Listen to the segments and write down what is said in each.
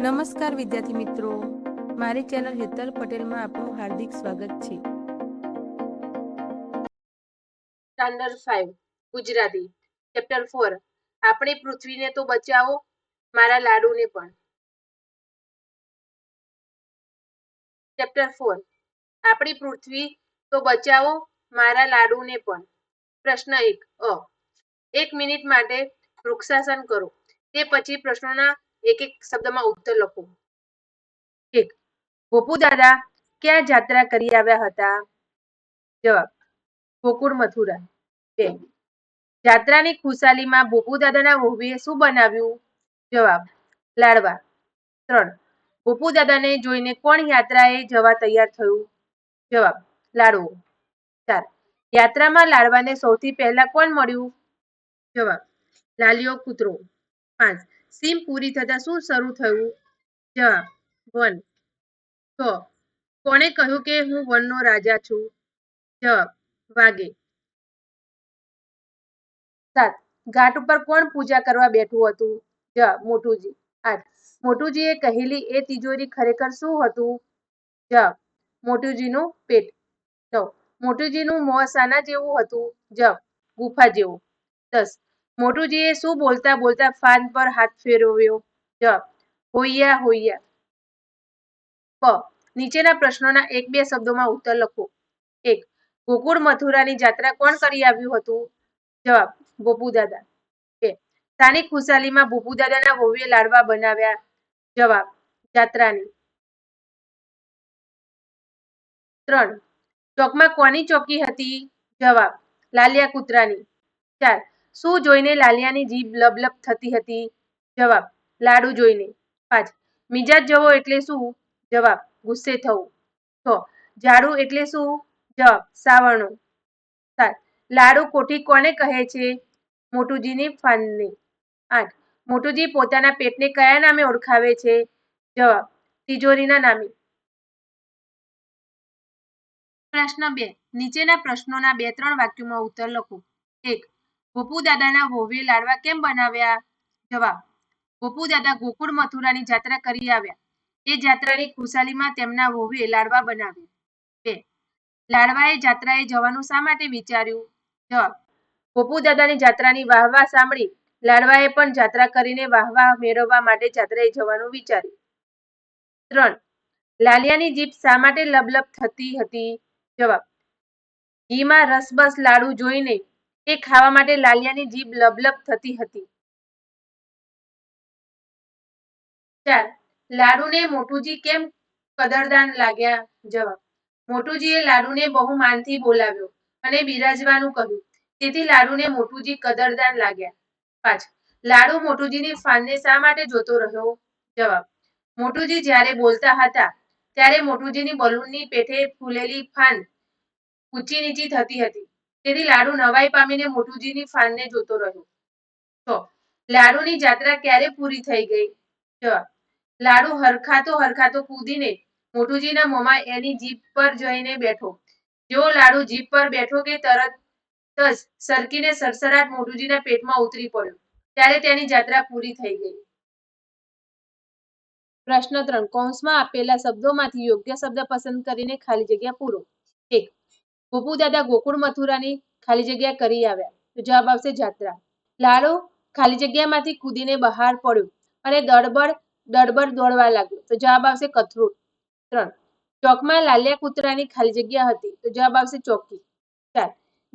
નમસ્કાર વિદ્યાર્થી મિત્રો. મારી ચેનલ હેતલ પટેલમાં આપનું હાર્દિક સ્વાગત છે. સ્ટાન્ડર્ડ 5 ગુજરાતી. ચેપ્ટર 4 આપણે પૃથ્વીને તો બચાવો, મારા લાડુને પણ. ચેપ્ટર ફોર, આપણી પૃથ્વી તો બચાવો, મારા લાડુને પણ. પ્રશ્ન એક, અ. એક મિનિટ માટે વૃક્ષાસન કરો. તે પછી પ્રશ્નોના એક એક શબ્દમાં ઉત્તર લખો. એક ગોપુ દાદા, ક્યાં જાત્રા કરી આવ્યા હતા? જવાબ, ગોકુળ મથુરા. બે જાત્રાની ખુશાલીમાં ગોપુ દાદાના વહુએ શું બનાવ્યું? જવાબ, લાડવા. ત્રણ ગોપુ દાદાને જોઈને કોણ યાત્રાએ જવા તૈયાર થયું? જવાબ, લાડવો. ચાર, યાત્રામાં લાડવાને સૌથી પહેલા કોણ મળ્યું? જવાબ લાલિયો કૂતરો. પાંચ સીમ પૂરી થતા શું શરૂ થયું? જવાબ વન. છ કોણે કહ્યું કે હું વનનો રાજા છું? જવાબ વાગે. સાત. ઘાટ ઉપર કોણ પૂજા કરવા બેઠું હતું? જવાબ મોટુજી. આઠ. મોટુજીએ કહેલી, એ તિજોરી ખરેખર શું હતું? જવાબ મોટુજીનું પેટ. નવ. મોટુજીનું મોં શાના જેવું હતું? જવાબ ગુફા જેવું. દસ. મોટુજીએ શું બોલતા બોલતા ફાન પર હાથ ફેરવ્યો. જ, હોઈયા હોઈયા. નીચેના પ્રશ્નોના એક બે શબ્દોમાં ઉત્તર લખો. એક, ગોકુળ મથુરાની જાત્રા કોણ કરી આવ્યું હતું? જવાબ ગોપુદાદા. બે, સ્થાનિક ખુશાલીમાં ભૂપુ દાદાના લાડવા બનાવ્યા. જવાબ જાત્રાની ત્રણ, ચોકમાં કોની ચોકી હતી? જવાબ, લાલિયા કૂતરાની. ચાર શું જોઈને લાલિયાની જીભ લબલબ થતી હતી? જવાબ, લાડુ જોઈને. પાંચ, મિજાજ જવો એટલે શું? જવાબ, ગુસ્સે થવું. છ ઝાડુ એટલે શું? જવાબ, સાવરણું. સાત, લાડુ કોઠી કોને કહે છે? મોટુજીની ફાનને. આઠ, મોટુજી પોતાના પેટને કયા નામે ઓળખાવે છે? જવાબ, તિજોરીના નામે. પ્રશ્ન બે, નીચેના પ્રશ્નોના બે ત્રણ વાક્યોમાં ઉત્તર લખો. એક ગોપુ દાદાના હોવે લાડવા કેમ બનાવ્યા? જવાબ ગોપુ દાદા ગોકુળ મથુરાની જાત્રા કરી આવ્યા. એ જાત્રાની ખુશાલીમાં તેમના હોવે લાડવા બનાવ્યા. બે, લાડવાએ જાત્રાએ જવાનું શા માટે વિચાર્યું? જવાબ ગોપુ દાદાની જાત્રાની વાહવા સાંભળી લાડવાએ પણ જાત્રા કરીને વાહવા મેળવવા માટે જાત્રાએ જવાનું વિચાર્યું. ત્રણ, લાલિયાની જીભ શા માટે લબલબ થતી હતી? જવાબ, ઘીમાં રસબસ લાડુ જોઈને એ ખાવા માટે લાલિયાની જીભ લબલબ થતી હતી. ચાર લાડુને મોટુજી કેમ કદરદાન લાગ્યા? જવાબ, મોટુજીએ લાડુને બહુ માનથી બોલાવ્યો અને બિરાજવાનું કહ્યું. તેથી લાડુને મોટુજી કદરદાન લાગ્યા. પાંચ લાડુ મોટુજીની ફાનને શા માટે જોતો રહ્યો? જવાબ, મોટુજી જ્યારે બોલતા હતા, ત્યારે મોટુજીની બલૂનની પેઠે ફૂલેલી ફાન ઊંચી નીચી થતી હતી. તેથી લાડુ નવાઈ પામીને મોટુજીની ફાનને જોતો રહ્યો. છ લાડુની જાત્રા ક્યારે પૂરી થઈ ગઈ? જવાબ, લાડુ હરખાતો હરખાતો કૂદીને મોટુજીના મોમાં એની જીભ પર જઈને બેઠો. જેવો લાડુ જીભ પર બેઠો કે તરત જ સરકીને સરસરાટ મોટુજીના પેટમાં ઉતરી પડ્યો, ત્યારે તેની જાત્રા પૂરી થઈ ગઈ. પ્રશ્ન ત્રણ, કૌંસમાં આપેલા શબ્દોમાંથી યોગ્ય શબ્દ પસંદ કરીને ખાલી જગ્યા પૂરો. એક ગોપુ દાદા ગોકુળ મથુરાની ખાલી જગ્યા કરી આવ્યા. જવાબ આવશે જાત્રા. લાડુ ખાલી જગ્યામાંથી કૂદીને બહાર પડ્યો અને દડબડ દડબડ દોડવા લાગ્યો. તો જવાબ આવશે કથરૂટ ત્રણ. ચોકમાં લાલિયા કૂતરાની ખાલી જગ્યા હતી. તો જવાબ આવશે ચોકી. ચાર.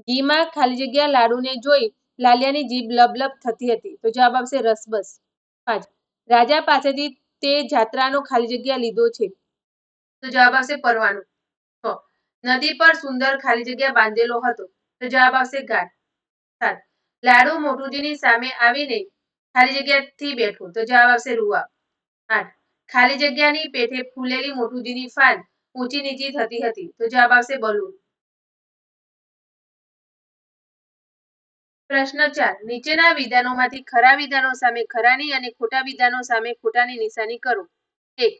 ઘીમાં ખાલી જગ્યા લાડુને જોઈ લાલિયાની જીભ લબલબ થતી હતી. તો જવાબ આવશે રસબસ. પાંચ. રાજા પાસેથી તે જાત્રાનો ખાલી જગ્યા લીધો છે. તો જવાબ આવશે પરવાનો. નદી પર સુંદર ખાલી જગ્યા બાંધેલો હતો. તો જવાબ આવશે ઘાટ સાત. લાડુ મોટુજીની સામે આવીને ખાલી જગ્યાથી બેઠો. તો જવાબ આવશે રૂવા આઠ. ખાલી જગ્યાની પેઠે ફૂલેલી મોટુજીની ફાન ઊંચી નીચી થતી હતી. તો જવાબ આવશે બલૂન. પ્રશ્ન ચાર. નીચેના વિધાનોમાંથી ખરા વિધાનો સામે ખરાની અને ખોટા વિધાનો સામે ખોટાની નિશાની કરો. એક.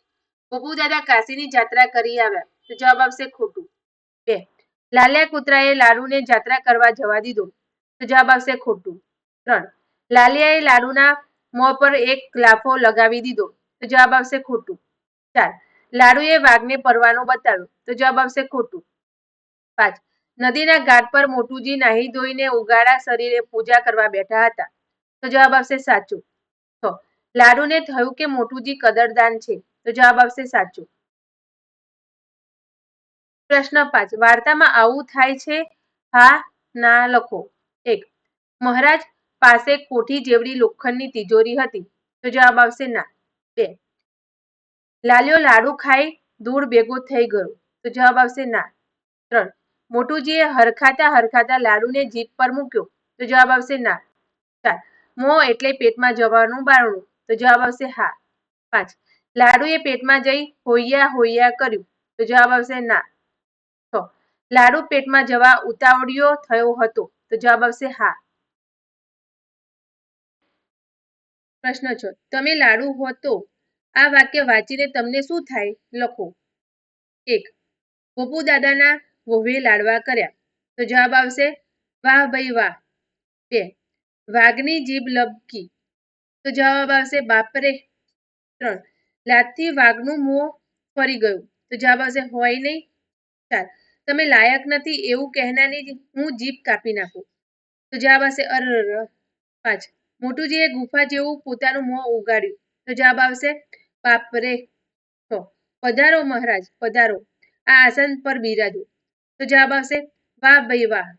ગોપુ દાદા કાશીની જાત્રા કરી આવ્યા. તો જવાબ આવશે ખોટું. લાલિયા કૂતરાએ લાડુને જાત્રા કરવા જવા દીધો. જવાબ આવશે ખોટું. ત્રણ, લાલિયાએ લાડુના મોં પર એક લાફો લગાવી દીધો. તો જવાબ આવશે ખોટું. ચાર, લાડુએ વાઘને પરવાનો બતાવ્યો. તો જવાબ આવશે ખોટું. પાંચ, નદીના ઘાટ પર મોટુજી નાહી ધોઈને ઉગાડા શરીરે પૂજા કરવા બેઠા હતા. તો જવાબ આવશે સાચું. છ, લાડુને થયું કે મોટુજી કદરદાન છે? તો જવાબ આવશે સાચું. પ્રશ્ન પાંચ. વાર્તામાં આવું થાય છે? હા, ના, લખો. એક. મહારાજ પાસે કોઠી જેવડી લોખંડની તિજોરી હતી. તો જવાબ આવશે ના. બે. લાલ્યો લાડુ ખાઈ દૂર ભેગો થઈ ગયો. તો જવાબ આવશે ના. ત્રણ. મોટુજીએ હરખાતા હરખાતા લાડુને જીભ પર મૂક્યો. તો જવાબ આવશે ના. ચાર. મોં એટલે પેટમાં જવાનું બારણું. તો જવાબ આવશે હા. પાંચ. લાડુએ પેટમાં જઈ હોઈયા હોઈયા કર્યું. તો જવાબ આવશે ના. લાડુ પેટમાં જવા ઉતાવળિયો થયો હતો. તો જવાબ આવશે હા. પ્રશ્ન છો. તમે લાડુ હો તો આ વાક્ય વાંચીને તમને શું થાય? લખો. એક. ગોપુ દાદાના વહુએ લાડવા કર્યા. તો જવાબ આવશે વાહ ભાઈ વાહ. બે. વાઘની જીભ લબકી. તો જવાબ આવશે બાપરે. ત્રણ. લાતથી વાઘનું મોં ફરી ગયું. તો જવાબ આવશે હોય નહીં. ચાર. તમે લાયક નથી એવું કહેનારની હું જીભ કાપી નાખું. તો જવાબ આવશે અર પાંચ. મોટુજીએ ગુફા જેવું પોતાનું મોં ઉગાડ્યું. તો જવાબ આવશે બાપરે છ. પધારો મહારાજ, પધારો. આ આસન પર બિરાજો. તો જવાબ આવશે વાહ ભાઈ વાહ,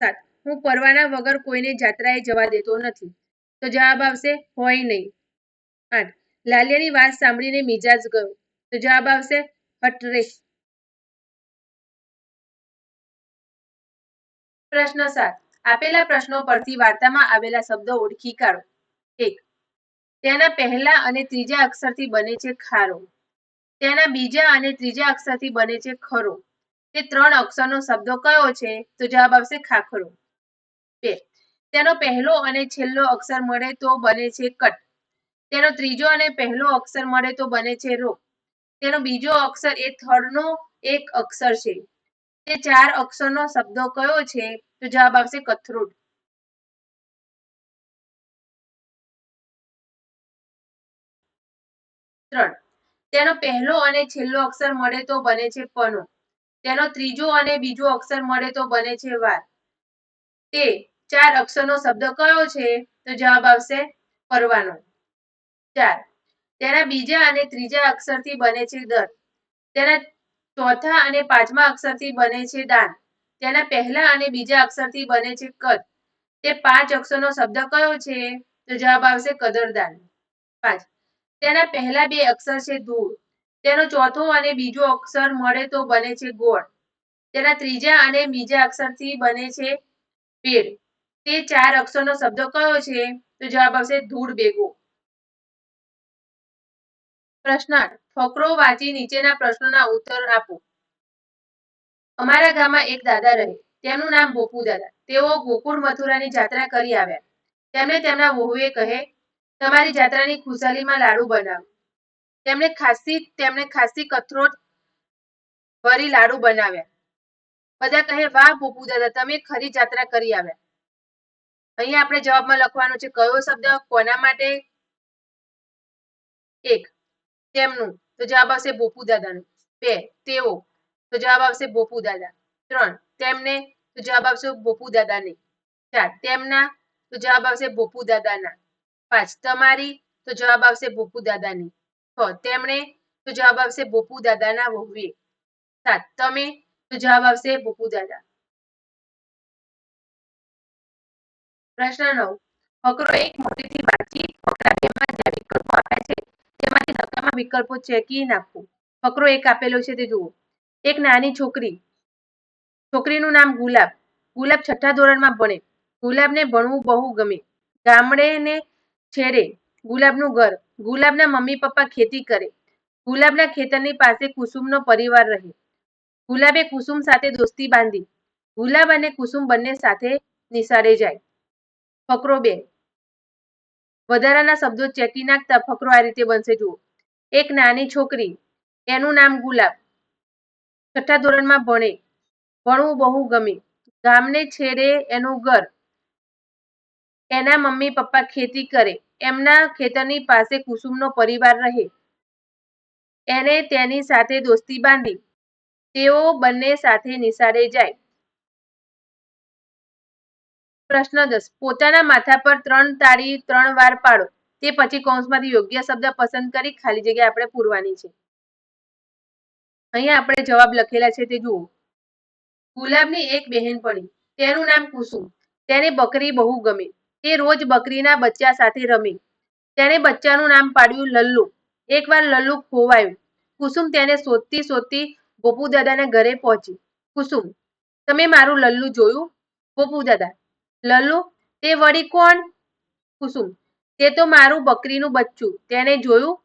સાત. હું પરવાના વગર કોઈને જાત્રાએ જવા દેતો નથી. તો જવાબ આવશે હોય નહીં. આઠ. લાલિયાની વાત સાંભળીને મિજાજ ગયો. તો જવાબ આવશે હટ રે પ્રશ્ન સાત. આપેલા પ્રશ્નો પરથી વાર્તામાં આવેલા શબ્દો ઓળખી કાઢો. એક. તેના પહેલા અને ત્રીજા અક્ષરથી બને છે ખારો. તેના બીજા અને ત્રીજા અક્ષરથી બને છે ખરો. તે ત્રણ અક્ષરનો શબ્દો કયો છે? તો જવાબ આવશે ખાખરો. બે. તેનો પહેલો અને છેલ્લો અક્ષર મળે તો બને છે કટ. તેનો ત્રીજો અને પહેલો અક્ષર મળે તો બને છે રો. તેનો બીજો અક્ષર એ થડનો એક અક્ષર છે. તે ચાર અક્ષરનો શબ્દો કયો છે? તો જવાબ આવશે કથરોટ ત્રણ. તેનો પહેલો અને છેલ્લો અક્ષર મળે તો બને છે પનો. તેનો ત્રીજો અને બીજો અક્ષર મળે તો બને છે વાર. તે ચાર અક્ષરનો શબ્દ કયો છે? તો જવાબ આવશે પરવાનો. ચાર. તેના બીજા અને ત્રીજા અક્ષરથી બને છે દર. તેના ચોથા અને પાંચમા અક્ષરથી બને છે દાન. તેના પહેલા અને બીજા અક્ષરથી બને છે કદ. તે પાંચ અક્ષરનો શબ્દ કયો છે? તો જવાબ આવશે કદરદાન પાંચ. તેના પહેલા બે અક્ષર છે ધૂળ. તેનો ચોથો અને બીજો અક્ષર મળે તો બને છે ગોળ. તેના ત્રીજા અને બીજા અક્ષરથી બને છે પેડ તે ચાર અક્ષરનો શબ્દ કયો છે? તો જવાબ આવશે ધૂળ ભેગો. પ્રશ્ન આઠ ફકરો વાંચી નીચેના પ્રશ્નોના ઉત્તર આપો. અમારા ગામમાં એક દાદા રહે, તેમનું નામ ગોપુ દાદા. તેઓ ગોકુળ મથુરાની જાત્રા કરી આવ્યા. તેમને તેમના વહુએ કહે, તમારી જાત્રાની ખુશાલીમાં લાડુ બનાવો. તેમણે ખાસી તેમણે ખાસી કથરોટ ભરી લાડુ બનાવ્યા. બધા કહે, વાહ ગોપુ દાદા, તમે ખરી જાત્રા કરી આવ્યા. અહીંયા આપણે જવાબમાં લખવાનું છે, કયો શબ્દ કોના માટે? એક તેમનું તો જવાબ આવશે બોપુ દાદાનું. બે, તેઓ તો જવાબ આવશે બોપુ દાદા. ત્રણ, તેમને તો જવાબ આવશે બોપુ દાદાને. ચાર, તેમના તો જવાબ આવશે બોપુ દાદાના. પાંચ, તમારી તો જવાબ આવશે બોપુ દાદાની. છ, તેમણે તો જવાબ આવશે બોપુ દાદાના વહુએ. સાત, તમે તો જવાબ આવશે બોપુ દાદા. પ્રશ્ન નવ. ફકરો એક મોટેથી વાંચી ફકરા બેમાં જે વિકલ્પો આપ્યા છે. નકામા વિકલ્પો ચેકી નાખવું ફકરો એક આપેલો છે તે જુઓ. એક નાની છોકરી. છોકરીનું નામ ગુલાબ. ગુલાબ છઠ્ઠા ધોરણમાં ભણે. ગુલાબને ભણવું બહુ ગમે. ગામડે ને છેડે. ગુલાબનું ઘર. ગુલાબના મમ્મી પપ્પા ખેતી કરે. ગુલાબના ખેતરની પાસે કુસુમનો પરિવાર રહે. ગુલાબે કુસુમ સાથે દોસ્તી બાંધી. ગુલાબ અને કુસુમ બંને સાથે નિશાળે જાય. ફકરો બે. વધારાના શબ્દો ચેકી નાખતા ફકરો આ રીતે બનશે, જુઓ. એક નાની છોકરી, એનું નામ ગુલાબ. છઠ્ઠા ધોરણમાં ભણે. ભણવું બહુ ગમે. ગામને છેડે એનું ઘર. એના મમ્મી પપ્પા ખેતી કરે. એમના ખેતરની પાસે કુસુમનો પરિવાર રહે. એને તેની સાથે દોસ્તી બાંધી. તેઓ બંને સાથે નિશાળે જાય. પ્રશ્ન દસ. પોતાના માથા પર ત્રણ તાળી ત્રણ વાર પાડો. તે પછી કૌંસમાંથી યોગ્ય શબ્દ પસંદ કરી ખાલી જગ્યા આપણે પૂરવાની છે. અહીંયા આપણે જવાબ લખેલા છે તે જુઓ. ગુલાબની એક બહેનપણી. તેનું નામ કુસુમ. તેને બકરી બહુ ગમે. તે રોજ બકરીના બચ્ચા સાથે રમે. તેણે બચ્ચાનું નામ પાડ્યું લલ્લુ. એકવાર લલ્લુ ખોવાયું. કુસુમ તેને શોધતી શોધતી ગોપુ દાદાના ઘરે પહોંચી. કુસુમ, તમે મારું લલ્લુ જોયું? ગોપુ દાદા લલ્લુ, તે વળી કોણ? કુસુમ. તે તો મારું બકરીનું બચ્ચું. તેને જોયું?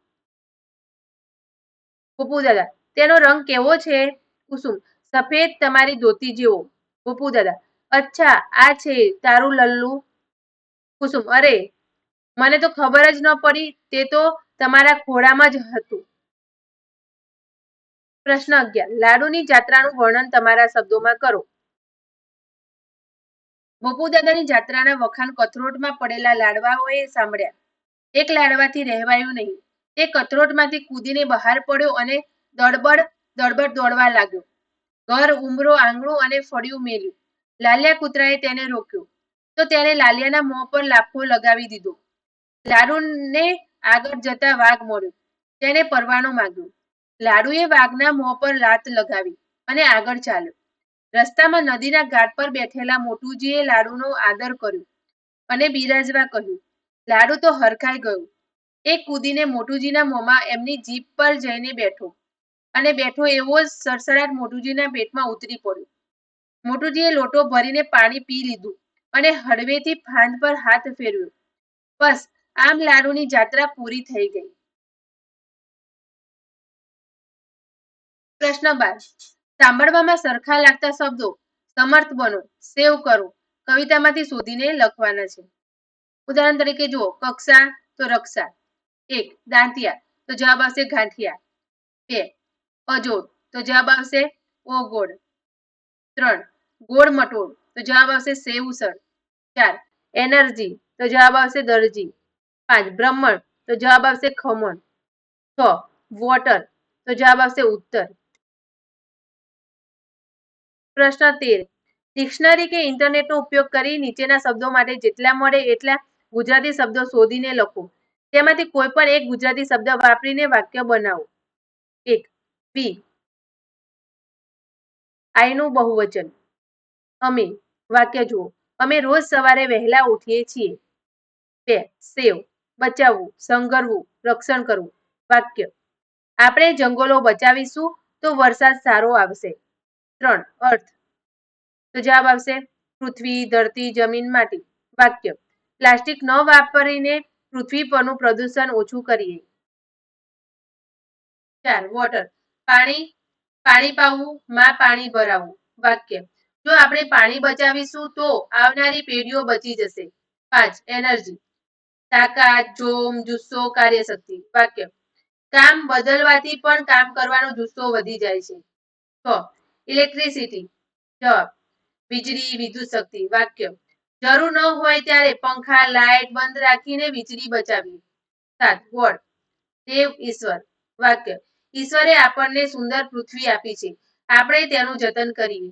ગોપુ દાદા તેનો રંગ કેવો છે? કુસુમ, સફેદ તમારી ધોતી જેવો. ગોપુ દાદા અચ્છા, આ છે તારું લલ્લુ? કુસુમ, અરે, મને તો ખબર જ ન પડી, તે તો તમારા ખોળામાં જ હતું. પ્રશ્ન અગિયાર, લાડુની જાત્રાનું વર્ણન તમારા શબ્દોમાં કરો. ગોપુ દાદાની જાત્રાના વખાણ કથરોટમાં પડેલા લાડવાઓએ સાંભળ્યા. એક લાડવાથી રહેવાયું નહીં. તે કથરોટમાંથી કૂદીને બહાર પડ્યો અને દડબડ દડબડ દોડવા લાગ્યો. ઘર ઉમરો, આંગણું અને ફળિયું મેલ્યું. લાલિયા કૂતરાએ તેને રોક્યો. તો તેને લાલિયાના મોં પર લાફો લગાવી દીધો. લાડુને આગળ જતા વાઘ મળ્યો તેને પરવાનો માગ્યો. લાડુએ વાઘના મોં પર લાત લગાવી અને આગળ ચાલ્યો. રસ્તામાં નદીના ઘાટ પર બેઠેલા મોટુજીએ લાડુનો આદર કર્યો અને બિરાજવા કહ્યું, લાડુ તો હરખાઈ ગયો. એ કૂદીને મોટુજીના મોંમાં એમની જીભ પર જઈને બેઠો અને બેઠો એવો જ સરસડાટ મોટુજીના પેટમાં ઉતરી પડ્યો. મોટુજીએ લોટો ભરીને પાણી પી લીધું અને હળવેથી ફાંદ પર હાથ ફેરવ્યો. બસ, આમ લાડુની જાત્રા પૂરી થઈ ગઈ. પ્રશ્ન બાર સાંભળવામાં સરખા લાગતા શબ્દો, સમર્થ બનો, સેવ કરો, કવિતામાંથી શોધીને લખવાના છે. ઉદાહરણ તરીકે જુઓ, કક્ષા તો રક્ષા, એક, દાંતિયા તો જવાબ આવશે ગાંઠિયા, બે, અજોડ તો જવાબ આવશે ઓગોડ ત્રણ, ગોળ મટોળ તો જવાબ આવશે સેવસર, ચાર, એનર્જી તો જવાબ આવશે દરજી, પાંચ, બ્રહ્મણ તો જવાબ આવશે ખમણ, છ, વોટર તો જવાબ આવશે ઉત્તર. પ્રશ્ન તેર. ડિક્શનરી કે ઇન્ટરનેટનો ઉપયોગ કરી નીચેના શબ્દો માટે જેટલા મળે એટલા ગુજરાતી શબ્દો શોધીને લખો. તેમાંથી કોઈ પણ એક ગુજરાતી શબ્દ વાપરીને વાક્ય બનાવો. એક. વી આઈનું બહુવચન. અમે વાક્ય જુઓ. અમે રોજ સવારે વહેલા ઉઠીએ છીએ. બે. સેવ. બચાવવું સંગરવું રક્ષણ કરવું. વાક્ય. આપણે જંગલો બચાવીશું તો વરસાદ સારો આવશે. ત્રણ, અર્થ. તો જવાબ આવશે, પૃથ્વી, ધરતી, જમીન, માટી. વાક્ય. પ્લાસ્ટિક ન વાપરીને પૃથ્વી પરનું પ્રદૂષણ ઓછું કરીએ. ચાર વોટર પાણી પાણી પાવું, માં પાણી ભરાવું. વાક્ય. જો આપણે પાણી બચાવીશું તો આવનારી પેઢીઓ બચી જશે. પાંચ એનર્જી તાકાત, જોમ, જુસ્સો, કાર્યશક્તિ. વાક્ય. કામ બદલવાથી પણ કામ કરવાનો જુસ્સો વધી જાય છે. છ ઇલેક્ટ્રિસિટી જવાબ. વીજળી, વિદ્યુત શક્તિ. વાક્ય. જરૂર ન હોય ત્યારે પંખા લાઇટ બંધ રાખીને વીજળી બચાવી સાત. ગોળ. દેવ ઈશ્વર. વાક્ય. ઈશ્વરે આપણને સુંદર પૃથ્વી આપી છે. આપણે તેનું જતન કરીએ.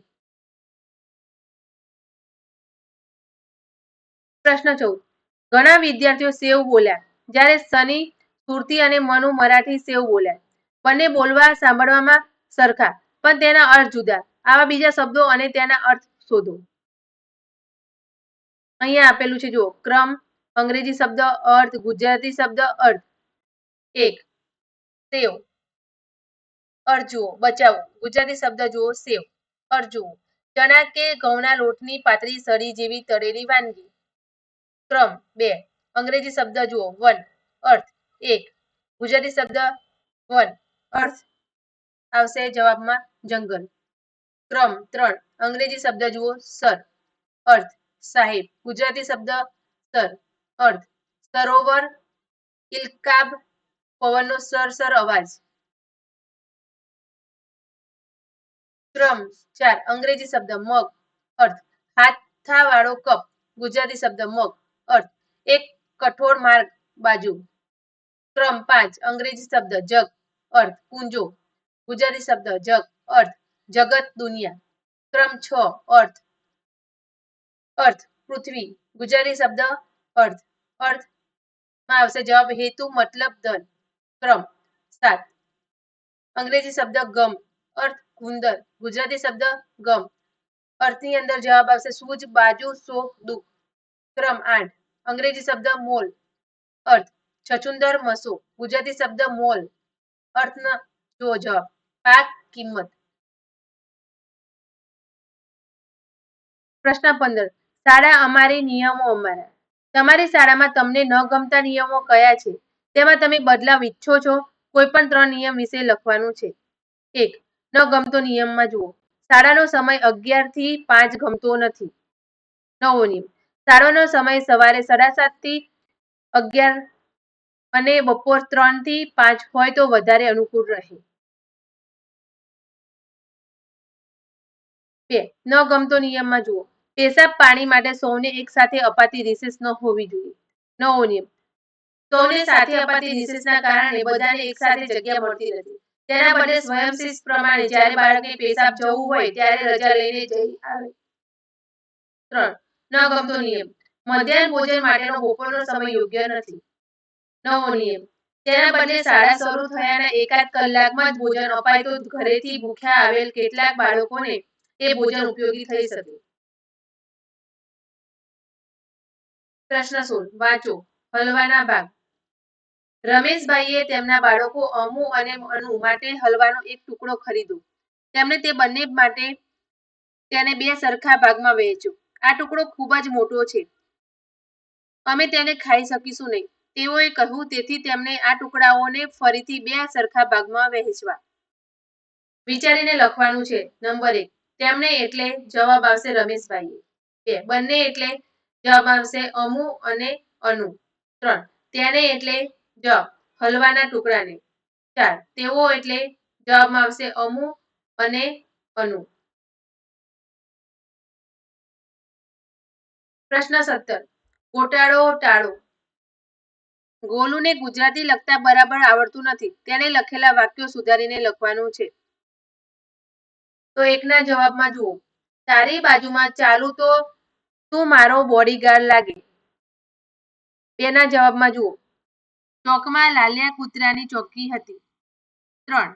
પ્રશ્ન ચૌદ. ઘણા વિદ્યાર્થીઓ સેવ બોલ્યા. જ્યારે સની સુરતી અને મનુ મરાઠી સેવ બોલ્યા. બંને બોલવા સાંભળવામાં સરખા. પણ તેના અર્થ જુદા. આવા બીજા શબ્દો અને તેના અર્થ શોધો. અહીંયા આપેલું છે, જુઓ. ક્રમ, અંગ્રેજી શબ્દ, અર્થ, ગુજરાતી શબ્દ, અર્થ. એક. સેવ. અર્થ જુઓ. બચાવો. ગુજરાતી શબ્દ જુઓ. સેવ. અર્થ જુઓ. ચણા કે ઘઉંના લોટની પાતળી સળી જેવી તળેલી વાનગી. ક્રમ, બે. અંગ્રેજી શબ્દ જુઓ. વન. અર્થ. એક. ગુજરાતી શબ્દ, વન. અર્થ. આવશે જવાબમાં જંગલ. ક્રમ ત્રણ, અંગ્રેજી શબ્દ જુઓ, સર. અર્થ, સાહેબ. ગુજરાતી શબ્દ, સર. અર્થ, સરોવર, ઇલકાબ, પવનનો સરસર અવાજ. ક્રમ ચાર, અંગ્રેજી શબ્દ, મગ. અર્થ હાથાવાળો કપ. ગુજરાતી શબ્દ, મગ. અર્થ, એક કઠોળ માર્ગ બાજુ. ક્રમ પાંચ, અંગ્રેજી શબ્દ, જગ. અર્થ, કુંજો. ગુજરાતી શબ્દ, જગ, અર્થ, જગત, દુનિયા. ક્રમ છ, અર્થ. અર્થ, પૃથ્વી. ગુજરાતી શબ્દ, અર્થ. અર્થમાં આવશે જવાબ, હેતુ, મતલબ, ધન. ક્રમ સાત. અંગ્રેજી શબ્દ, ગમ. અર્થ ગુંદર ગુજરાતી શબ્દ, ગમ. અર્થની અંદર જવાબ આવશે, સૂજ, બાજુ, શોક, દુઃખ. ક્રમ આઠ. અંગ્રેજી શબ્દ, મોલ. અર્થ, છછુંદર, મસો. ગુજરાતી શબ્દ, મોલ. અર્થના જો જવાબ. પાક કિંમત. પ્રશ્ન પંદર. શાળા અમારી નિયમો અમારા. તમારી શાળામાં તમને ન ગમતા નિયમો કયા છે? તેમાં તમે બદલાવ ઈચ્છો છો? કોઈ પણ ત્રણ નિયમ વિશે લખવાનું છે. એક, ન ગમતો નિયમમાં જુઓ. શાળાનો સમય અગિયારથી પાંચ ગમતો નથી. નવો નિયમ. શાળાનો સમય સવારે સાડા સાતથી અગિયાર અને બપોર ત્રણથી પાંચ હોય તો વધારે અનુકૂળ રહે. બે ન ગમતો નિયમમાં જુઓ. પેશાબ પાણી માટે સૌને એક સાથે અપાતી રિસેસ ન હોવી જોઈએ. નવો નિયમ. સૌને સાથે અપાતી રિસેસના કારણે બધાને એક સાથે જગ્યા મળતી નથી. તેના બદલે સ્વયંશિસ્ત પ્રમાણે જ્યારે બાળકને પેશાબ જવું હોય ત્યારે રજા લઈને જઈ આવે. ત્રણ. ન ગમતો નિયમ. મધ્યાહન ભોજન માટેનો બપોરનો સમય યોગ્ય નથી. નવો નિયમ. તેના બદલે શાળા શરૂ થયાના એકાદ કલાકમાં જ ભોજન અપાય તો ઘરેથી ભૂખ્યા આવેલ કેટલાક બાળકોને એ ભોજન ઉપયોગી થઈ શકે. પ્રશ્ન સોળ, વાંચો, હલવાના ભાગ. રમેશભાઈએ તેમના બાળકો અમુ અને અનુ માટે હલવાનો એક ટુકડો ખરીદ્યો. તેમણે તે બંને માટે તેને બે સરખા ભાગમાં વહેંચ્યો. આ ટુકડો ખૂબ જ મોટો છે. અમે તેને ખાઈ શકીશું નહીં. તેઓએ કહ્યું, તેથી તેમણે આ ટુકડાઓને ફરીથી બે સરખા ભાગમાં વહેંચવા. વિચારીને લખવાનું છે, નંબર એક. તેમણે એટલે જવાબ આવશે રમેશભાઈએ. બે, બંને એટલે જવાબ આવશે અમુ અને અનુ. ત્રણ, તેને એટલે જ હલવાના ટુકડાને. ચાર, તેઓ એટલે જવાબમાં આવશે અમુ અને અનુ. પ્રશ્ન સત્તર, ગોટાળો ટાળો. ગોલુને ગુજરાતી લખતા બરાબર આવડતું નથી. તેને લખેલા વાક્યો સુધારીને લખવાનું છે. તો એકના જવાબમાં જુઓ. તારી બાજુમાં ચાલુ તો તું મારો બોડીગાર્ડ લાગે. બેના જવાબમાં જુઓ. ચોકમાં લાલિયા કૂતરાની ચોકી હતી. ત્રણ.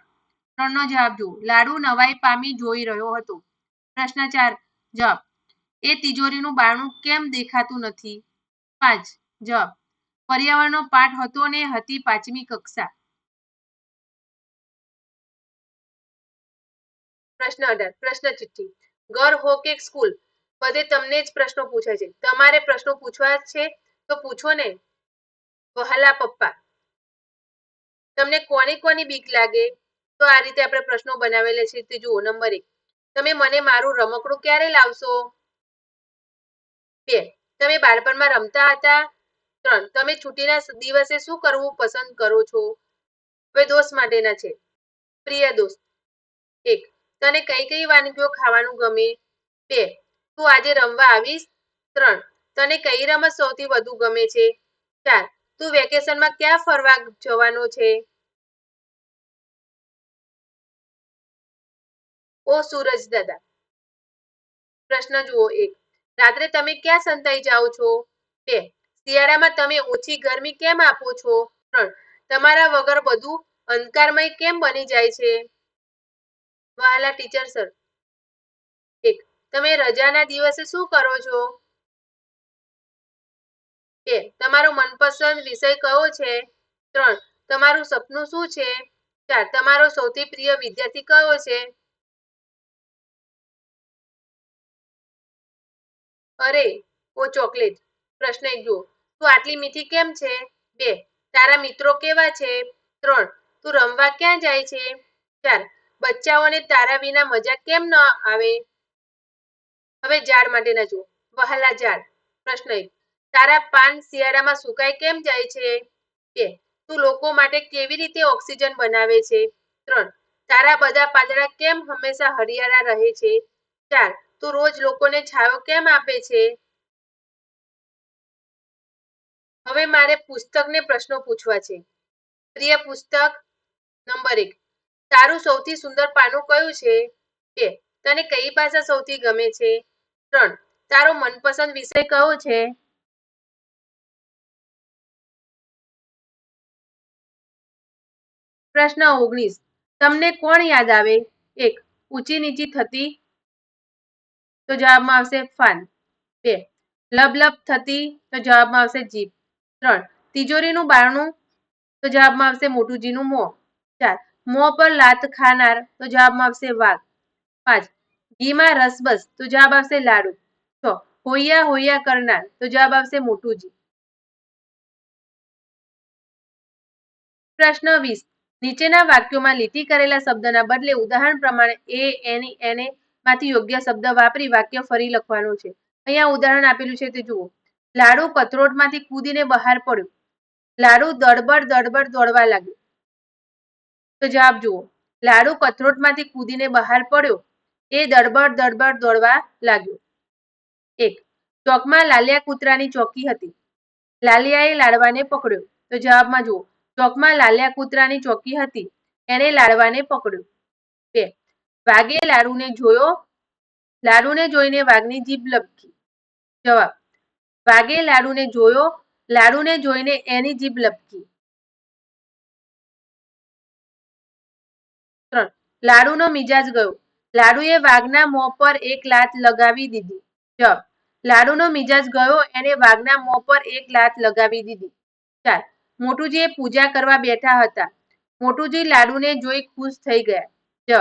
ત્રણનો જવાબ જુઓ. લાડુ નવાઈ પામી જોઈ રહ્યો હતો. પ્રશ્ન ચાર. જવાબ. એ તિજોરીનું બારણું કેમ દેખાતું નથી? પાંચ. જવાબ. પર્યાવરણનો પાઠ હતો ને હતી પાંચમી કક્ષા. પ્રશ્ન અઢાર, પ્રશ્ન ચિઠ્ઠી. ઘર હો કે સ્કૂલ. બધે તમને જ પ્રશ્નો પૂછાય છે. તમારે પ્રશ્નો પૂછવા છે તો પૂછો ને. વહાલા પપ્પા. તમને કોની કોની બીક લાગે? તો આ રીતે આપણે પ્રશ્નો બનાવેલા છે. તે જુઓ, નંબર એક. તમે મને મારું રમકડું ક્યારે લાવશો? બે. તમે બાળપણમાં રમતા હતા? ત્રણ. તમે છુટ્ટીના દિવસે શું કરવું પસંદ કરો છો? હવે દોસ્ત માટેના છે. પ્રિય દોસ્ત. એક. તને કઈ કઈ વાનગીઓ ખાવાનું ગમે? બે, તું આજે રમવા આવીશ? ત્રણ, તને કઈ રમત સૌથી વધુ ગમે છે? ચાર, તું વેકેશનમાં ક્યાં ફરવા જવાનો છે? ઓ સૂરજ દાદા. પ્રશ્ન જુઓ એક, રાત્રે તમે ક્યાં સંતાઈ જાઓ છો? બે, શિયાળામાં તમે ઓછી ગરમી કેમ આપો છો? ત્રણ, તમારા વગર બધું અંધકારમય કેમ બની જાય છે? વહાલા ટીચર સર. એક, તમે રજાના દિવસે શું કરો છો? બે, તમારો મનપસંદ વિષય કયો છે? ત્રણ, તમારું સપનું શું છે? ચાર, તમારો સૌથી પ્રિય વિદ્યાર્થી કયો છે? અરે, ઓ ચોકલેટ, પ્રશ્ન એક જુઓ. તું આટલી મીઠી કેમ છે? બે, તારા મિત્રો કેવા છે? ત્રણ, તું રમવા ક્યાં જાય છે? ચાર બચ્ચાઓને તારા વિના મજા કેમ ન આવે? હવે ઝાડ માટેના જુઓ. વહાલા ઝાડ. પ્રશ્ન એક. તારા પાન શિયાળામાં સુકાઈ કેમ જાય છે? બે. તું લોકો માટે કેવી રીતે ઓક્સિજન બનાવે છે? ત્રણ. તારા બધા પાંદડા કેમ હંમેશા હરિયાળા રહે છે? ચાર. તું રોજ લોકોને છાયો કેમ આપે છે? હવે મારે પુસ્તકને પ્રશ્નો પૂછવા છે. પ્રિય પુસ્તક નંબર એક. તારું સૌથી સુંદર પાનું કયું છે? બે. તને કઈ ભાષા સૌથી ગમે છે? ત્રણ. તારો મનપસંદ વિષય કયો છે? પ્રશ્ન ઓગણીસ. તમને કોણ યાદ આવે? એક. ઊંચી નીચી થતી? તો જવાબમાં આવશે ફાન. બે. લબલબ થતી? તો જવાબમાં આવશે જીભ. ત્રણ. તિજોરીનું બારણું? તો જવાબમાં આવશે મોટુજીનું મોં. ચાર. મોં પર લાત ખાનાર, તો જવાબમાં આવશે વાઘ. પાંચ, ઘીમાં રસબસ, તો જવાબ આવશે લાડુ. છ હોયા હોયા કરનાર, તો જવાબ આવશે મોટુજી. પ્રશ્ન વીસ, નીચેના વાક્યોમાં લીટી કરેલા શબ્દના બદલે ઉદાહરણ પ્રમાણે એ, એની, એને માંથી યોગ્ય શબ્દ વાપરી વાક્ય ફરી લખવાનું છે. અહીંયા ઉદાહરણ આપેલું છે તે જુઓ. લાડુ કથરોટમાંથી કૂદીને બહાર પડ્યો. લાડુ દડબડ દડબડ દોડવા લાગ્યો. તો જવાબ જુઓ. લાડુ કથરોટમાંથી કૂદીને બહાર પડ્યો. એ દડબડ દડબડ દોડવા લાગ્યો. એક, ચોકમાં લાલિયા કૂતરાની ચોકી હતી. લાલિયાએ લાડવાને પકડ્યો. તો જવાબમાં જુઓ. ચોકમાં લાલિયા કૂતરાની ચોકી હતી. એણે લાડવાને પકડ્યો. બે, વાઘે લાડુને જોયો. લાડુને જોઈને વાઘની જીભ લપકી. જવાબ, વાઘે લાડુને જોયો. લાડુને જોઈને એની જીભ લપકી. ત્રણ. લાડુનો મિજાજ ગયો. લાડુએ વાઘના મોં પર એક લાત લગાવી દીધી. જવાબ લાડુનો મિજાજ ગયો, એને વાઘના મોં પર એક લાત લગાવી દીધી. ચાર. મોટુજી પૂજા કરવા બેઠા હતા. મોટુજી લાડુને જોઈ ખુશ થઈ ગયા. જ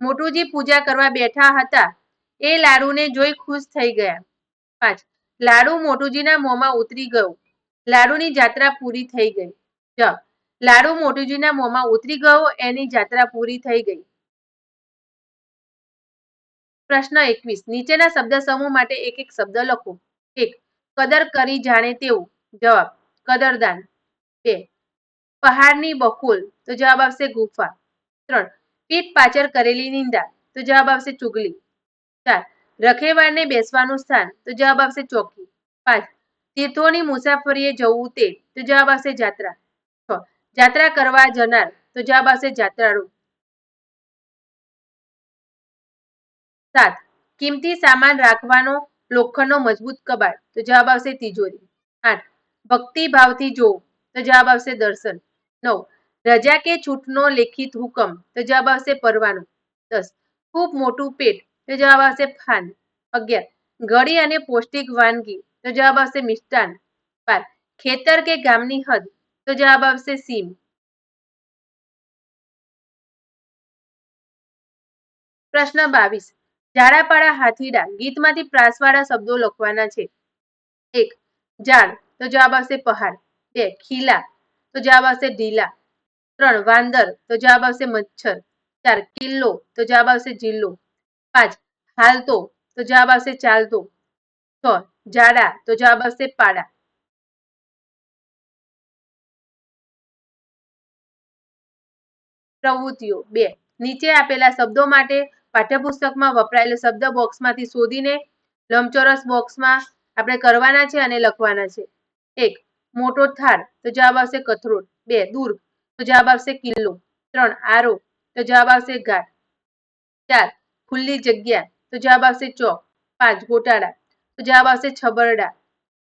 મોટુજી પૂજા કરવા બેઠા હતા. એ લાડુને જોઈ ખુશ થઈ ગયા. પાંચ. લાડુ મોટુજીના મોંમાં ઉતરી ગયો. લાડુની જાત્રા પૂરી થઈ ગઈ. જવાબ લાડુ મોટુજીના મોંમાં ઉતરી ગયો, એની જાત્રા પૂરી થઈ ગઈ. પ્રશ્ન એકવીસ. નીચેના શબ્દ સમૂહ માટે એક એક શબ્દ લખો. એક. કદર કરી જાણે તેવું. જવાબ. કદરદાન. બે. પહાડની બકુલ. તો જવાબ આવશે ગુફા. ત્રણ. પીઠ પાછળ કરેલી નિંદા. તો જવાબ આવશે ચુગલી. ચાર. રખેવાળને બેસવાનું સ્થાન. તો જવાબ આવશે ચોકી. પાંચ. તીર્થોની મુસાફરીએ જવું તે. તો જવાબ આવશે જાત્રા. જાત્રા કરવા જનાર, તો જવાબ આવશે જાત્રાળુ. સાત. કિંમતી સામાન રાખવાનો લોખંડનો મજબૂત કબાટ, તો જવાબ આવશે તિજોરી. આઠ. ભક્તિ ભાવથી જોવું તો જવાબ આવશે દર્શન. નવ. રજા કે છૂટનો લેખિત હુકમ, તો જવાબ આવશે પરવાનો. દસ. ખૂબ મોટું પેટ, તો જવાબ આવશે ફાન. અગિયાર. ગળી અને પૌષ્ટિક વાનગી, તો જવાબ આવશે મિષ્ટાન. બાર. ખેતર કે ગામની હદ તો જવાબ આવશે સીમ પ્રશ્ન બાવીસ ઝાડાપાડા હાથીડા ગીતમાંથી પ્રાસવાળા શબ્દો લખવાના છે. એક ઝાડ તો જવાબ આવશે પહાડ. બે, ખીલા, તો જવાબ આવશે ઢીલા. ત્રણ વાંદર તો જવાબ આવશે મચ્છર. ચાર, કિલ્લો, તો જવાબ આવશે જિલ્લો. પાંચ, હાલતો, તો જવાબ આવશે ચાલતો. છ જાડા તો જવાબ આવશે પાડા. પ્રવૃત્તિઓ. બે, નીચે આપેલા શબ્દો માટે પાઠ્યપુસ્તકમાં વપરાયેલ શબ્દ બોક્સમાંથી શોધીને લંબચોરસ બોક્સમાં આપણે કરવાના છે અને લખવાના છે. એક, મોટો થાર, તો જવાબ આવશે કથરોટ. બે, દુર્ગ, તો જવાબ આવશે કિલ્લો. ત્રણ, આરો, તો જવાબ આવશે ઘાટ. ચાર, ખુલ્લી જગ્યા, તો જવાબ આવશે ચોક. પાંચ, ગોટાળા, તો જવાબ આવશે છબરડા.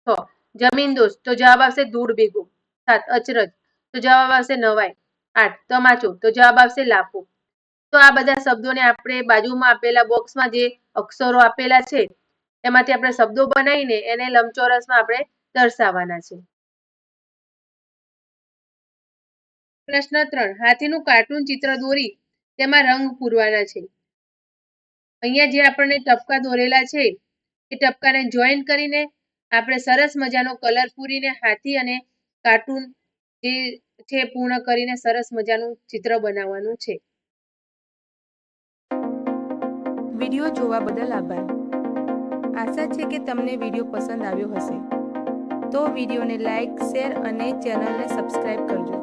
છ, જમીન દોસ્ત, તો જવાબ આવશે ધૂળ ભેગું સાત, અચરજ, તો જવાબ આવશે નવાઈ. આઠ. તમાચો તો જવાબ આવશે લાફો તો આ બધા શબ્દોને આપણે બાજુમાં આપેલા બોક્સમાં જે અક્ષરો આપેલા છે, એમાંથી આપણે શબ્દો બનાવીને એને લંબચોરસમાં આપણે દર્શાવવાના છે. પ્રશ્ન ત્રણ. હાથીનું કાર્ટૂન ચિત્ર દોરી, તેમાં રંગ પૂરવાના છે. અહીંયા જે આપણને ટપકા દોરેલા છે, એ ટપકાને જોઈન કરીને આપણે સરસ મજાનો કલર પૂરીને હાથી અને કાર્ટૂન જે છે પૂર્ણ કરીને સરસ મજાનું ચિત્ર બનાવવાનું છે. વીડિયો જોવા બદલ આભાર. આશા છે કે તમને વીડિયો પસંદ આવ્યો હશે. તો વિડીયોને લાઈક, શેર અને ચેનલને સબસ્ક્રાઈબ કરજો.